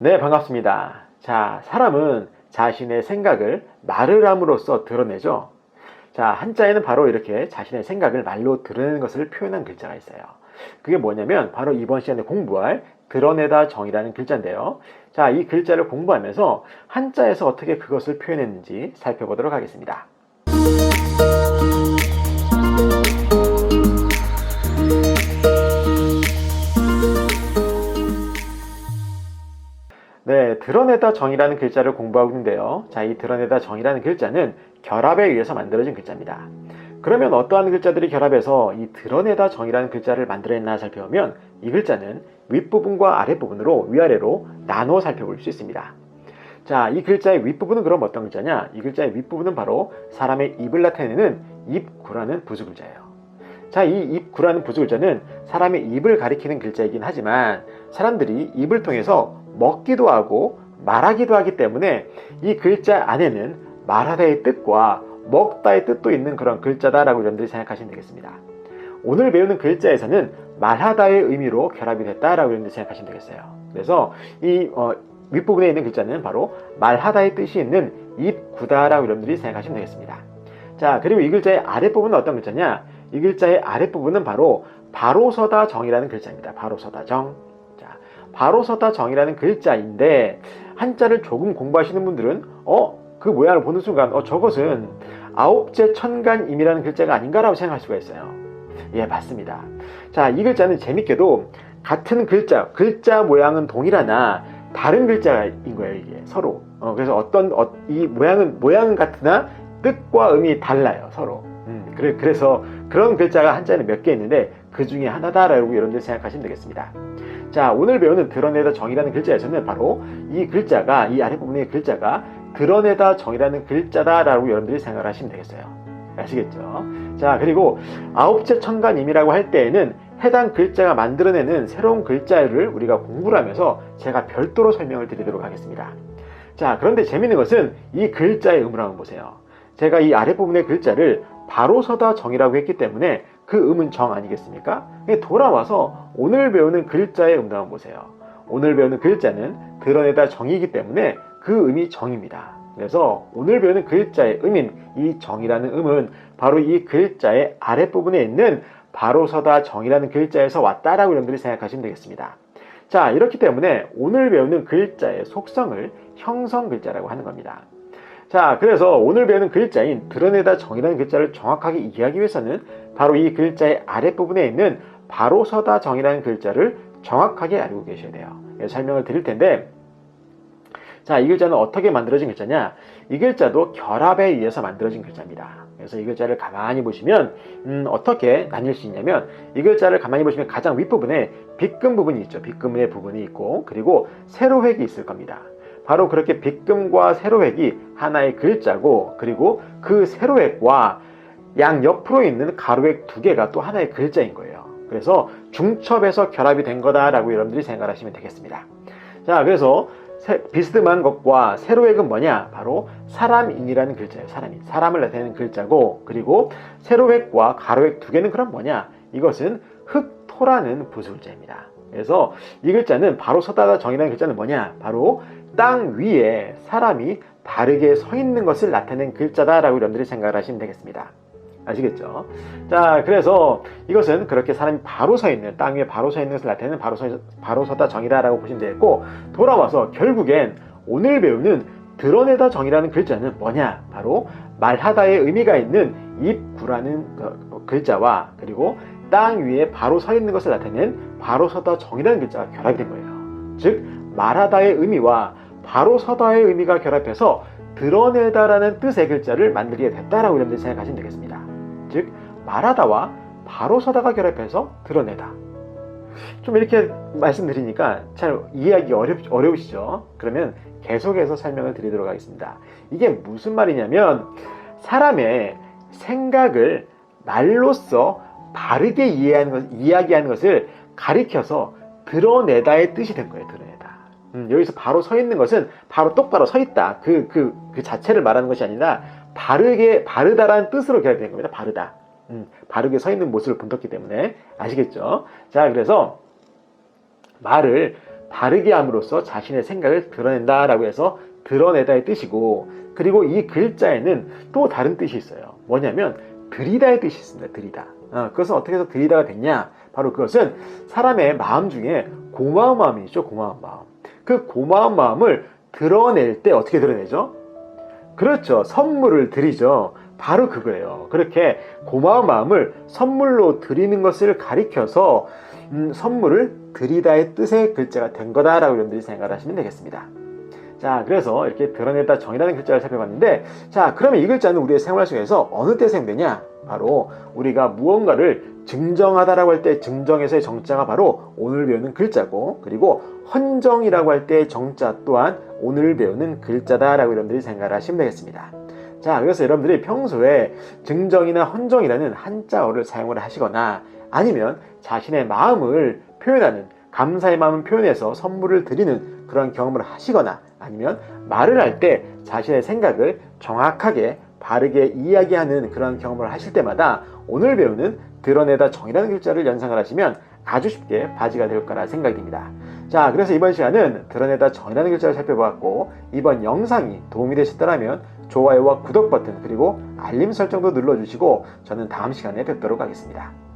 네, 반갑습니다. 자, 사람은 자신의 생각을 말을 함으로써 드러내죠. 자, 한자에는 바로 이렇게 자신의 생각을 말로 드러내는 것을 표현한 글자가 있어요. 그게 뭐냐면 바로 이번 시간에 공부할 드러내다 정이라는 글자인데요. 자, 이 글자를 공부하면서 한자에서 어떻게 그것을 표현했는지 살펴보도록 하겠습니다. 드러내다 정이라는 글자를 공부하고 있는데요. 자, 이 드러내다 정이라는 글자는 결합에 의해서 만들어진 글자입니다. 그러면 어떠한 글자들이 결합해서 이 드러내다 정이라는 글자를 만들어냈나 살펴보면 이 글자는 윗부분과 아랫부분으로 위아래로 나누어 살펴볼 수 있습니다. 자, 이 글자의 윗부분은 그럼 어떤 글자냐? 이 글자의 윗부분은 바로 사람의 입을 나타내는 입구라는 부수글자예요. 자, 이 입구라는 부수글자는 사람의 입을 가리키는 글자이긴 하지만 사람들이 입을 통해서 먹기도 하고 말하기도 하기 때문에 이 글자 안에는 말하다의 뜻과 먹다의 뜻도 있는 그런 글자다라고 여러분들이 생각하시면 되겠습니다. 오늘 배우는 글자에서는 말하다의 의미로 결합이 됐다라고 여러분들이 생각하시면 되겠어요. 그래서 이 어, 윗부분에 있는 글자는 바로 말하다의 뜻이 있는 입구다라고 여러분들이 생각하시면 되겠습니다. 자, 그리고 이 글자의 아랫부분은 어떤 글자냐? 이 글자의 아랫부분은 바로 바로서다 정이라는 글자입니다. 바로서다 정. 자, 바로서다 정이라는 글자인데 한자를 조금 공부하시는 분들은 어, 그 모양을 보는 순간 어, 저것은 아홉째 천간임이라는 글자가 아닌가라고 생각할 수가 있어요. 예, 맞습니다. 자, 이 글자는 재밌게도 같은 글자, 글자 모양은 동일하나 다른 글자인 거예요, 이게 서로. 어, 그래서 어떤 어, 이 모양은 모양은 같으나 뜻과 의미 달라요, 서로. 음, 그래, 그래서 그런 글자가 한자에는 몇 개 있는데 그 중에 하나다라고 여러분들 생각하시면 되겠습니다. 자, 오늘 배우는 드러내다 정이라는 글자에서는 바로 이 글자가 이 아랫부분의 글자가 드러내다 정이라는 글자다라고 여러분들이 생각을 하시면 되겠어요. 아시겠죠? 자, 그리고 아홉째 천간임이라고 할 때에는 해당 글자가 만들어내는 새로운 글자를 우리가 공부를 하면서 제가 별도로 설명을 드리도록 하겠습니다. 자, 그런데 재밌는 것은 이 글자의 음을 한번 보세요. 제가 이 아랫부분의 글자를 바로 서다 정이라고 했기 때문에 그 음은 정 아니겠습니까? 돌아와서 오늘 배우는 글자의 음도 한번 보세요. 오늘 배우는 글자는 드러내다 정이기 때문에 그 음이 정입니다. 그래서 오늘 배우는 글자의 음인 이 정이라는 음은 바로 이 글자의 아랫부분에 있는 바로 서다 정이라는 글자에서 왔다라고 여러분들이 생각하시면 되겠습니다. 자, 이렇기 때문에 오늘 배우는 글자의 속성을 형성 글자라고 하는 겁니다. 자, 그래서 오늘 배우는 글자인 드러내다 정이라는 글자를 정확하게 이해하기 위해서는 바로 이 글자의 아랫부분에 있는 바로 서다 정이라는 글자를 정확하게 알고 계셔야 돼요. 설명을 드릴 텐데, 자, 이 글자는 어떻게 만들어진 글자냐? 이 글자도 결합에 의해서 만들어진 글자입니다. 그래서 이 글자를 가만히 보시면 음, 어떻게 나뉠 수 있냐면 이 글자를 가만히 보시면 가장 윗부분에 빗금 부분이 있죠. 빗금의 부분이 있고 그리고 세로획이 있을 겁니다. 바로 그렇게 빗금과 세로획이 하나의 글자고 그리고 그 세로획과 양 옆으로 있는 가로획 두 개가 또 하나의 글자인 거예요. 그래서 중첩에서 결합이 된 거다라고 여러분들이 생각하시면 되겠습니다. 자, 그래서 비스듬한 것과 세로획은 뭐냐? 바로 사람인이라는 글자예요. 사람인. 사람을 나타내는 글자고, 그리고 세로획과 가로획 두 개는 그럼 뭐냐? 이것은 흑토라는 부수글자입니다. 그래서 이 글자는 바로 서다가 정이라는 글자는 뭐냐? 바로 땅 위에 사람이 바르게 서 있는 것을 나타내는 글자다라고 여러분들이 생각을 하시면 되겠습니다. 아시겠죠? 자, 그래서 이것은 그렇게 사람이 바로 서 있는, 땅 위에 바로 서 있는 것을 나타내는 바로, 서, 바로 서다 정이다라고 보시면 되겠고, 돌아와서 결국엔 오늘 배우는 드러내다 정이라는 글자는 뭐냐? 바로 말하다의 의미가 있는 입구라는 그 글자와 그리고 땅 위에 바로 서 있는 것을 나타내는 바로 서다 정이라는 글자가 결합이 된 거예요. 즉, 말하다의 의미와 바로 서다의 의미가 결합해서 드러내다라는 뜻의 글자를 만들게 됐다라고 여러분들이 생각하시면 되겠습니다. 즉 말하다와 바로 서다가 결합해서 드러내다. 좀 이렇게 말씀드리니까 잘 이해하기 어렵, 어려우시죠? 그러면 계속해서 설명을 드리도록 하겠습니다. 이게 무슨 말이냐면 사람의 생각을 말로써 바르게 이해하는 것, 이야기하는 것을 가리켜서 드러내다의 뜻이 된 거예요. 드러내다. 음, 여기서 바로 서 있는 것은 바로 똑바로 서 있다. 그, 그, 그 자체를 말하는 것이 아니라 바르게, 바르다라는 뜻으로 결합된 겁니다. 바르다. 음, 바르게 서 있는 모습을 본떴기 때문에 아시겠죠? 자, 그래서 말을 바르게 함으로써 자신의 생각을 드러낸다라고 해서 드러내다의 뜻이고 그리고 이 글자에는 또 다른 뜻이 있어요. 뭐냐면 들이다의 뜻이 있습니다. 들이다. 어, 그것은 어떻게 해서 들이다가 됐냐? 바로 그것은 사람의 마음 중에 고마운 마음이 있죠. 고마운 마음. 그 고마운 마음을 드러낼 때 어떻게 드러내죠? 그렇죠. 선물을 드리죠. 바로 그거예요. 그렇게 고마운 마음을 선물로 드리는 것을 가리켜서 음, 선물을 드리다의 뜻의 글자가 된 거다라고 여러분들이 생각을 하시면 되겠습니다. 자, 그래서 이렇게 드러내다 정이라는 글자를 살펴봤는데, 자, 그러면 이 글자는 우리의 생활 속에서 어느 때 사용되냐? 바로 우리가 무언가를 증정하다라고 할 때 증정에서의 정자가 바로 오늘 배우는 글자고, 그리고 헌정이라고 할 때 정자 또한 오늘 배우는 글자다라고 여러분들이 생각을 하시면 되겠습니다. 자, 그래서 여러분들이 평소에 증정이나 헌정이라는 한자어를 사용을 하시거나 아니면 자신의 마음을 표현하는 감사의 마음을 표현해서 선물을 드리는 그런 경험을 하시거나 아니면 말을 할 때 자신의 생각을 정확하게 바르게 이야기하는 그런 경험을 하실 때마다 오늘 배우는 드러내다 정이라는 글자를 연상을 하시면 아주 쉽게 바지가 될 거라 생각이 듭니다. 자, 그래서 이번 시간은 드러내다 정이라는 글자를 살펴보았고 이번 영상이 도움이 되셨다면 좋아요와 구독 버튼 그리고 알림 설정도 눌러주시고 저는 다음 시간에 뵙도록 하겠습니다.